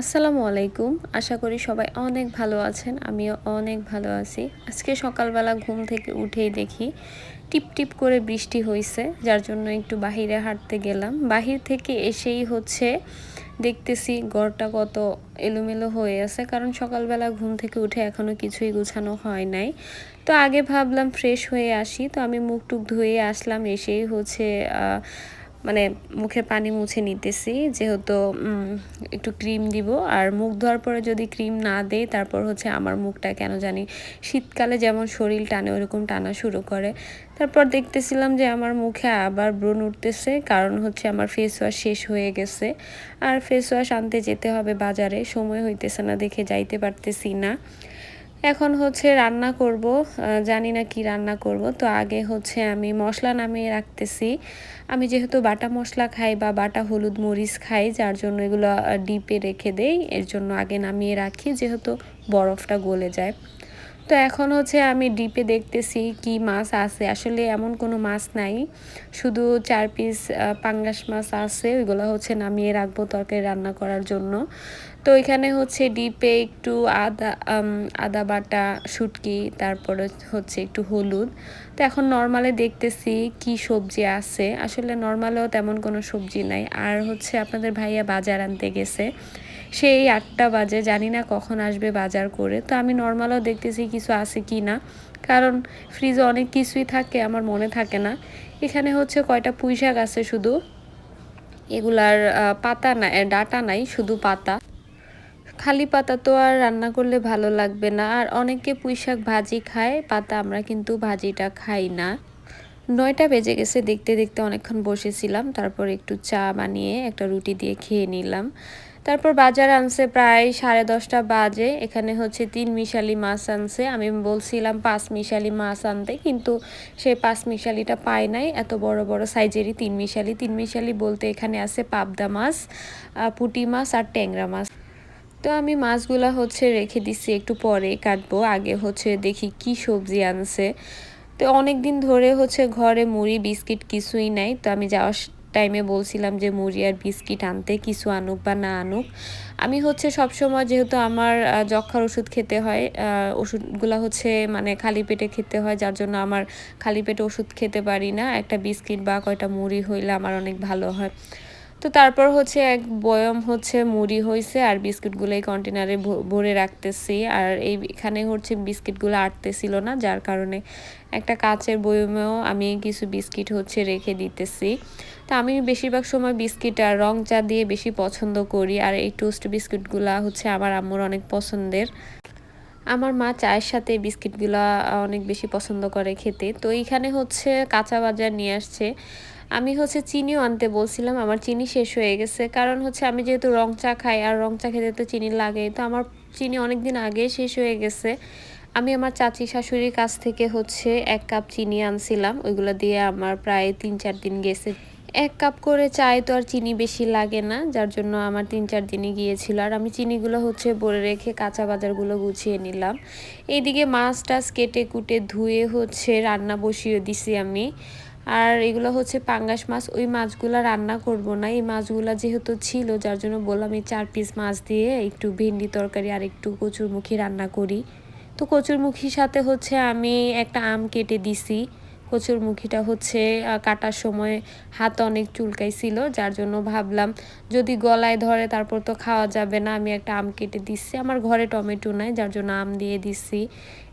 আসসালামু আলাইকুম। আশা করি সবাই অনেক ভালো আছেন, আমিও অনেক ভালো আছি। আজকে সকালবেলা ঘুম থেকে উঠেই দেখি টিপ টিপ করে বৃষ্টি হয়েছে যার জন্য একটু বাহিরে হাঁটতে গেলাম। বাহির থেকে এসেই হচ্ছে দেখতেছি ঘরটা কত এলোমেলো হয়ে আছে, কারণ সকালবেলা ঘুম থেকে উঠে এখনও কিছুই গুছানো হয় নাই। তো আগে ভাবলাম ফ্রেশ হয়ে আসি, তো আমি মুখ টুক ধুয়ে আসলাম, এসেই হচ্ছে মানে মুখে পানি মুছে নিতেছি, যেহেতু একটু ক্রিম দিব। আর মুখ ধোয়ার পরে যদি ক্রিম না দেই, তারপর হচ্ছে আমার মুখটা কেন জানি শীতকালে যেমন শরীর টানে ওরকম টানা শুরু করে। তারপর দেখতেছিলাম যে আমার মুখে আবার ব্রণ উঠতেছে, কারণ হচ্ছে আমার ফেস ওয়াশ শেষ হয়ে গেছে। আর ফেস ওয়াশ আনতে যেতে হবে বাজারে, সময় হইতেছে না দেখে যাইতে পারতেছি না। এখন হচ্ছে রান্না করব জানি না কি রান্না করব। তো আগে হচ্ছে আমি মশলা নামিয়ে রাখতেছি। আমি যেহেতু বাটা মশলা খাই বা বাটা হলুদ মরিচ খাই, যার জন্য এগুলো ডিপে রেখে দেই, এর জন্য আগে নামিয়ে রাখি যেহেতু বরফটা গলে যায়। তো এখন হচ্ছে আমি ডিপে দেখতেছি কি মাছ আছে। আসলে এমন কোনো মাছ নাই, শুধু চার পিস পাঙ্গাস মাছ আছে, ওইগুলো হচ্ছে নামিয়ে রাখব তরকারি রান্না করার জন্য। তো এখানে হচ্ছে ডিপে একটু আদা আদা বাটা, শুটকি, তারপরে হচ্ছে একটু হলুদ। তো এখন নর্মালে দেখতেছি কি সবজি আছে। আসলে নর্মালেও তেমন কোনো সবজি নাই। আর হচ্ছে আপনাদের ভাইয়া বাজার আনতে গেছে। সেই আটটা বাজে, জানি না কখন আসবে বাজার করে। তো আমি নর্মালও দেখতেছি কিছু আছে কি না। কারণ ফ্রিজে অনেক কিছুই থাকে, আমার মনে থাকে না। এখানে হচ্ছে কয়টা পুঁই শাক আছে শুধু। এগুলার পাতা নাই, ডাটা নাই, শুধু পাতা। খালি পাতা তো আর রান্না করলে ভালো লাগবে না। আর অনেকে পুঁই শাক ভাজি খায়, পাতা আমরা কিন্তু ভাজিটা খাই না। নয়টা বেজে গেছে, দেখতে দেখতে অনেকক্ষণ বসেছিলাম, তারপর একটু চা বানিয়ে একটা রুটি দিয়ে খেয়ে নিলাম। তারপর বাজার আনছে প্রায় সাড়ে দশটা বাজে, এখানে হচ্ছে তিন মিশালি মাছ আনছে। আমি বলছিলাম পাঁচ মিশালি মাছ আনতে, কিন্তু সেই পাঁচ মিশালিটা পায় নাই। এত বড় বড় সাইজেরই তিন মিশালি। তিন মিশালি বলতে এখানে আছে পাবদা মাছ পুটি মাছ আর ট্যাংরা মাছ। তো আমি মাছগুলা হচ্ছে রেখে দিচ্ছি একটু পরে কাটবো। আগে হচ্ছে দেখি কি সবজি আনছে। তো অনেক দিন ধরে হচ্ছে ঘরে মুড়ি, বিস্কিট কিছুই নাই। তো আমি যাওয়ার টাইমে বলছিলাম যে মুড়ি আর বিস্কিট আনতে, কিছু আনুক বা না আনুক। আমি হচ্ছে সব সময় যেহেতু আমার যক্ষার ওষুধ খেতে হয় ওষুধগুলো হচ্ছে মানে খালি পেটে খেতে হয়, যার জন্য আমার খালি পেটে ওষুধ খেতে পারি না। একটা বিস্কিট বা কয়টা মুড়ি হইলে আমার অনেক ভালো হয়। তো তারপর হচ্ছে এক বয়ম হচ্ছে মুড়ি হয়েছে আর বিস্কিটগুলো এই কন্টেনারে ভরে রাখতেছি। আর এই এখানে হচ্ছে বিস্কিটগুলো আটতেছিল না, যার কারণে একটা কাচের বয়মেও আমি কিছু বিস্কিট হচ্ছে রেখে দিতেছি। তো আমি বেশিরভাগ সময় বিস্কিট আর রং চা দিয়ে বেশি পছন্দ করি। আর এই টোস্ট বিস্কিটগুলো হচ্ছে আমার আম্মুর অনেক পছন্দের। আমার মা চায়ের সাথে বিস্কিটগুলো অনেক বেশি পছন্দ করে খেতে। তো এইখানে হচ্ছে কাঁচা বাজার নিয়ে আসছে। আমি হচ্ছে চিনিও আনতে বলছিলাম, আমার চিনি শেষ হয়ে গেছে। কারণ হচ্ছে আমি যেহেতু রং চা খাই, আর রং চা খেতে তো চিনি লাগে তো আমার চিনি অনেক দিন আগে শেষ হয়ে গেছে। আমি আমার চাচি শাশুড়ির কাছ থেকে হচ্ছে এক কাপ চিনি আনছিলাম, ওইগুলো দিয়ে আমার প্রায় তিন চার দিন গেছে। এক কাপ করে চায় তো আর চিনি বেশি লাগে না, যার জন্য আমার তিন চার দিনই গিয়েছিল। আর আমি চিনিগুলো হচ্ছে ভরে রেখে কাঁচা বাজারগুলো গুছিয়ে নিলাম। এইদিকে মাছ টাছ কেটে কুটে ধুয়ে হচ্ছে রান্না বসিয়ে দিছি আমি। আর এগুলো হচ্ছে পাঙ্গাস মাছ। ওই মাছগুলো রান্না করব না। এই মাছগুলো যেহেতু ছিল, যার জন্য বললাম এই চার পিস মাছ দিয়ে একটু ভেন্ডি তরকারি আর একটু কচুরমুখী রান্না করি। তো কচুরমুখীর সাথে হচ্ছে আমি একটা আম কেটে দিছি। কচুরমুখীটা হচ্ছে কাটার সময় হাত অনেক চুলকাইছিল, যার জন্য ভাবলাম যদি গলায় ধরে তারপর তো খাওয়া যাবে না, আমি একটা আম কেটে দিচ্ছি আমার ঘরে টমেটো নাই, যার জন্য আম দিয়ে দিচ্ছি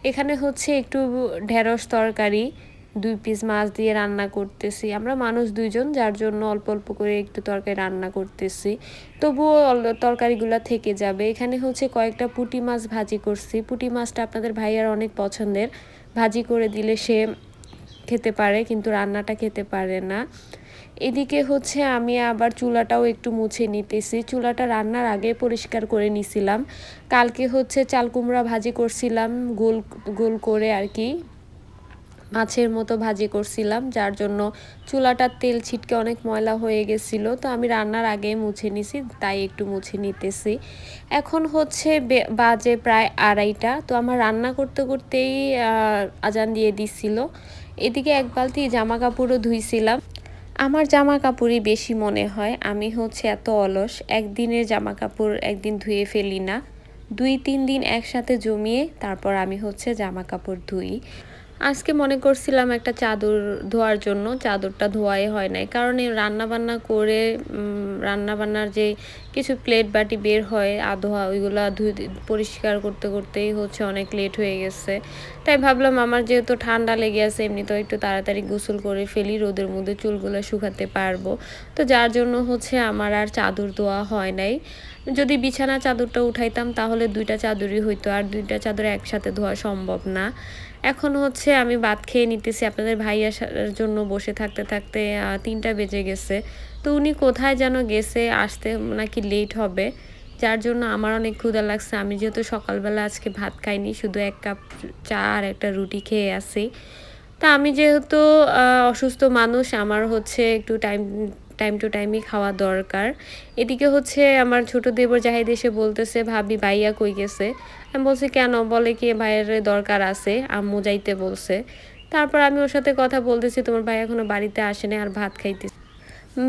এখানে হচ্ছে একটু ঢেঁড়স তরকারি দুই পিস মাছ দিয়ে রান্না করতেছি। আমরা মানুষ দুইজন, যার জন্য অল্প অল্প করে একটু তরকারি রান্না করতেছি। তবুও তরকারিগুলো থেকে যাবে। এখানে হচ্ছে কয়েকটা পুটি মাছ ভাজি করছি। পুটি মাছটা আপনাদের ভাইয়ার অনেক পছন্দের। ভাজি করে দিলে সে খেতে পারে, কিন্তু রান্নাটা খেতে পারে না। এদিকে হচ্ছে আমি আবার চুলাটাও একটু মুছে নিতেছি। চুলাটা রান্নার আগে পরিষ্কার করে নিছিলাম। কালকে হচ্ছে চাল কুমড়া ভাজি করছিলাম গোল গোল করে আর কি। মাছের মতো ভাজি করছিলাম, যার জন্য চুলাটার তেল ছিটকে অনেক ময়লা হয়ে গেছিল। তো আমি রান্নার আগে মুছে নিছি, তাই একটু মুছে নিতেছি। এখন হচ্ছে বাজে প্রায় আড়াইটা। তো আমার রান্না করতে করতেই আজান দিয়ে দিছিল। এদিকে এক বালতি জামা কাপড়ও ধুইছিলাম। আমার জামা কাপড়ই বেশি মনে হয়, আমি হচ্ছে এত অলস, একদিনের জামা কাপড় একদিন ধুয়ে ফেলি না। দুই তিন দিন একসাথে জমিয়ে তারপর আমি হচ্ছে জামা কাপড় ধুই। আজকে মনে করছিলাম একটা চাদর ধোয়ার জন্য, চাদরটা ধোয়াই হয় নাই। কারণ এই রান্নাবান্না করে রান্নাবান্নার যে কিছু প্লেট বাটি বের হয়, আধোয়া, ওইগুলো পরিষ্কার করতে করতেই হচ্ছে অনেক লেট হয়ে গেছে। তাই ভাবলাম আমার যেহেতু ঠান্ডা লেগে আছে এমনি তো একটু তাড়াতাড়ি গোসল করে ফেলি, রোদের মধ্যে চুলগুলো শুকাতে পারব। তো যার জন্য হচ্ছে আমার আর চাদর ধোয়া হয় নাই। যদি বিছানা চাদরটা উঠাইতাম তাহলে দুইটা চাদরই হইতো আর দুইটা চাদর একসাথে ধোয়া সম্ভব না। এখন হচ্ছে আমি ভাত খেয়ে নিতেছি, আপনাদের ভাই আসার জন্য বসে থাকতে থাকতে তিনটা বেজে গেছে। তো উনি কোথায় যেন গেছে, আসতে নাকি লেট হবে। যার জন্য আমার অনেক ক্ষুধা লাগছে। আমি যেহেতু সকালবেলা আজকে ভাত খাইনি, শুধু এক কাপ চা আর একটা রুটি খেয়ে আসি তা আমি যেহেতু অসুস্থ মানুষ, আমার হচ্ছে একটু টাইম টাইম টু টাইমই খাওয়া দরকার। এদিকে হচ্ছে আমার ছোট দেবর জাহিদ এসে বলতেছে, ভাবি, ভাইয়া কই গেছে? আমি বলছি, কেন? বলে কি, ভাইয়ের দরকার আছে, আম্মু যাইতে বলছে। তারপর আমি ওর সাথে কথা বলতেছি, তোমার ভাই এখনও বাড়িতে আসেনি আর ভাত খাইতে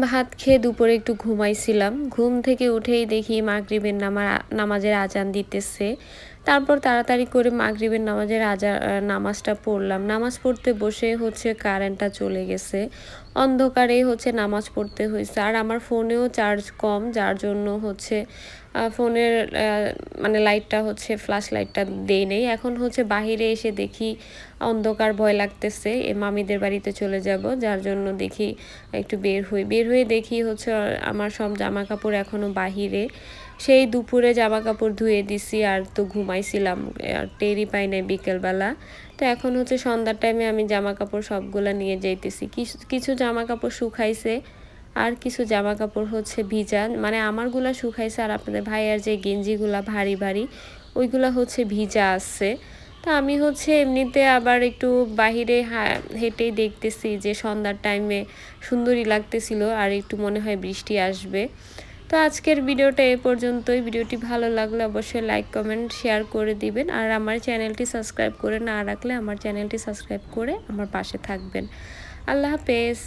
ভাত খেয়ে দুপুরে একটু ঘুমাইছিলাম। ঘুম থেকে উঠেই দেখি মাগরিবের নামা, নামাজের আজান দিতেছে। তারপর তাড়াতাড়ি করে মাগরিবের নামাজের আজা নামাজটা পড়লাম। নামাজ পড়তে বসে হচ্ছে কারেন্টটা চলে গেছে। অন্ধকারে হচ্ছে নামাজ পড়তে হয়েছে আর আমার ফোনেও চার্জ কম, যার জন্য হচ্ছে ফোনের মানে লাইটটা হচ্ছে ফ্ল্যাশ লাইটটা দেই নেই। এখন হচ্ছে বাহিরে এসে দেখি অন্ধকার ভয় লাগতেছে। এ মামিদের বাড়িতে চলে যাব, যার জন্য দেখি একটু বের হই। বের হয়ে দেখি হচ্ছে আমার সব জামা কাপড় এখনও বাহিরে। সেই দুপুরে জামা কাপড় ধুয়ে দিছি আর তো ঘুমাইছিলাম, আর টেরি পাই নাই বিকেলবেলা। তো এখন হচ্ছে সন্ধ্যার টাইমে আমি জামা কাপড় সবগুলা নিয়ে যাইতেছি। কিছু কিছু জামা কাপড় শুকাইছে, আর কিছু জামা কাপড় হচ্ছে ভিজা। মানে আমারগুলা শুকাইছে আর আপনাদের ভাইয়ার যে গেঞ্জিগুলা ভারী ভারী, ওইগুলা হচ্ছে ভিজা আসছে তা আমি হচ্ছে এমনিতে আবার একটু বাহিরে হেঁটেই দেখতেছি যে সন্ধ্যার টাইমে সুন্দরই লাগতেছিল, আর একটু মনে হয় বৃষ্টি আসবে। তো আজকের ভিডিওটা এ পর্যন্তই। ভিডিওটি ভালো লাগলে অবশ্যই লাইক কমেন্ট শেয়ার করে দিবেন। আর আমার চ্যানেলটি সাবস্ক্রাইব করে না রাখলে আমার চ্যানেলটি সাবস্ক্রাইব করে আমার পাশে থাকবেন। আল্লাহ হাফেজ।